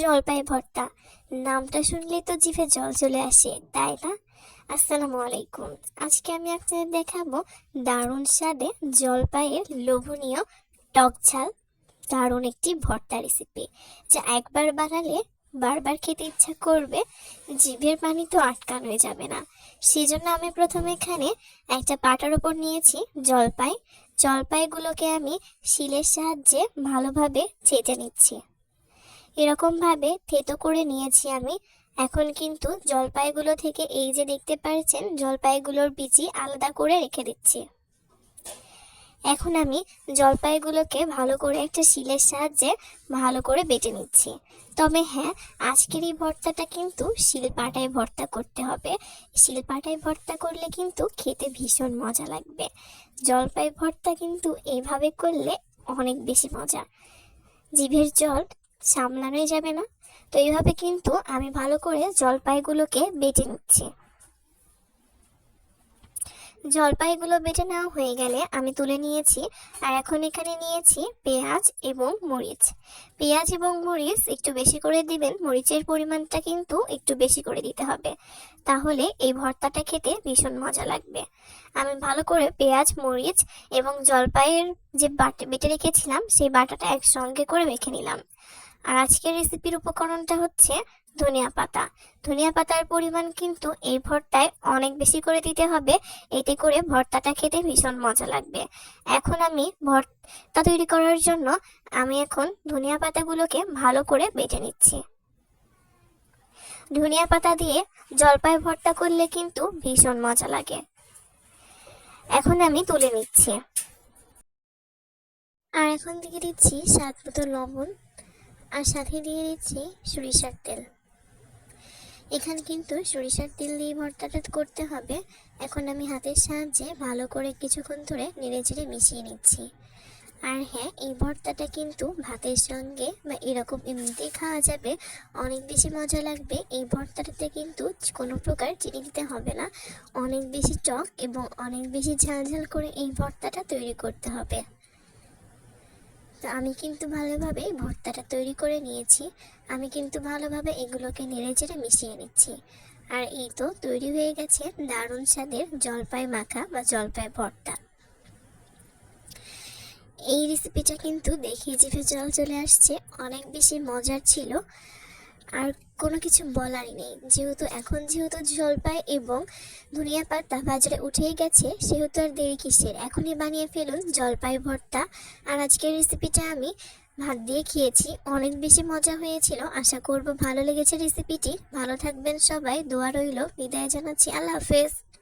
জলপাই ভর্তা। নামটা শুনলেই তো জিভে জল চলে আসে, তাই না? আসসালামু আলাইকুম। আজকে আমি আপনাদের দেখাবো দারুণ স্বাদে জলপাইয়ের লোভনীয় টক ঝাল। দারুণ একটি ভর্তা রেসিপি যা একবার বানালে বারবার খেতে ইচ্ছা করবে, জিভের পানি তো আটকানোই যাবে না। সেই জন্য আমি প্রথমে এখানে একটা পাটার ওপর নিয়েছি জলপাই। জলপাইগুলোকে আমি শিলের সাহায্যে ভালোভাবে ছেঁচে নিচ্ছি। এরকমভাবে থেতো করে নিয়েছি আমি। এখন কিন্তু জলপাইগুলো থেকে এই যে দেখতে পাচ্ছেন জলপাইগুলোর বিচি আলাদা করে রেখে দিচ্ছি। এখন আমি জলপাইগুলোকে ভালো করে একটা শিলের সাহায্যে ভালো করে বেটে নিচ্ছি। তবে হ্যাঁ আজকের এই ভর্তাটা কিন্তু শিলপাটায় ভর্তা করতে হবে। শিলপাটায় ভর্তা করলে কিন্তু খেতে ভীষণ মজা লাগবে। জলপাই ভর্তা কিন্তু এইভাবে করলে অনেক বেশি মজা। জিভের জল সামলানোই যাবে না। তো এইভাবে কিন্তু আমি ভালো করে জলপাইগুলোকে বেটে নিচ্ছি। জলপাইগুলো বেটে নেওয়া হয়ে গেলে আমি তুলে নিয়েছি আর এখন এখানে নিয়েছি পেঁয়াজ এবং মরিচ। পেঁয়াজ এবং মরিচ একটু বেশি করে দিবেন, মরিচের পরিমাণটা কিন্তু একটু বেশি করে দিতে হবে। তাহলে এই ভর্তাটা খেতে ভীষণ মজা লাগবে। আমি ভালো করে পেঁয়াজ, মরিচ এবং জলপাইয়ের যে বাটা, বেটে রেখেছিলাম, সেই বাটাটা একসঙ্গে করে মেখে নিলাম। আর আজকের রেসিপির উপকরণটা হচ্ছে ধনিয়া পাতা। ধনিয়া পাতার পরিমাণ কিন্তু এই ভর্তায় অনেক বেশি করে দিতে হবে। এতে করে ভর্তাটা খেতে ভীষণ মজা লাগবে। এখন আমি ভর্তা তৈরি করার জন্য আমি এখন ধনিয়া পাতাগুলোকে ভালো করে বেটে নিচ্ছি। ধনিয়া পাতা দিয়ে জলপাই ভর্তা করলে কিন্তু ভীষণ মজা লাগে। এখন আমি তুলে নিচ্ছি। আর এখন দিয়ে দিচ্ছি স্বাদ মতো লবণ। আর সাথে দিয়ে দিচ্ছি সরিষার তেল। এখানে কিন্তু সরিষার তেল দিয়ে ভর্তাটা করতে হবে। এখন আমি হাতের সাহায্যে ভালো করে কিছুক্ষণ ধরে নেড়ে চেড়ে মিশিয়ে নিচ্ছি। আর হ্যাঁ এই ভর্তাটা কিন্তু ভাতের সঙ্গে বা এরকম এমনিতেই খাওয়া যাবে, অনেক বেশি মজা লাগবে। এই ভর্তাটাতে কিন্তু কোনো প্রকার চিনি দিতে হবে না। অনেক বেশি টক এবং অনেক বেশি ঝাল ঝাল করে এই ভর্তাটা তৈরি করতে হবে। তো আমি কিন্তু ভালোভাবে ভর্তাটা তৈরি করে নিয়েছি। আমি কিন্তু ভালোভাবে এগুলোকে নেড়ে চেড়ে মিশিয়ে নিচ্ছি। আর এই তো তৈরি হয়ে গেছে দারুণ স্বাদের জলপাই মাখা বা জলপাই ভর্তা। এই রেসিপিটা কিন্তু দেখে জিভে জল চলে আসছে। অনেক বেশি মজার ছিল। আর কোনো কিছু বলারই নেই। যেহেতু এখন যেহেতু জলপাই এবং ধনিয়া পাতা বাজারে উঠেই গেছে, সেহেতু আর দেরি কিসের? এখনই বানিয়ে ফেলুন জলপাই ভর্তা। আর আজকের রেসিপিটা আমি ভাত দিয়ে খেয়েছি। অনেক বেশি মজা হয়েছিল। আশা করব ভালো লেগেছে রেসিপিটি ভালো থাকবেন সবাই। দোয়া রইল। বিদায় জানাচ্ছি। আল্লাহ হাফেজ।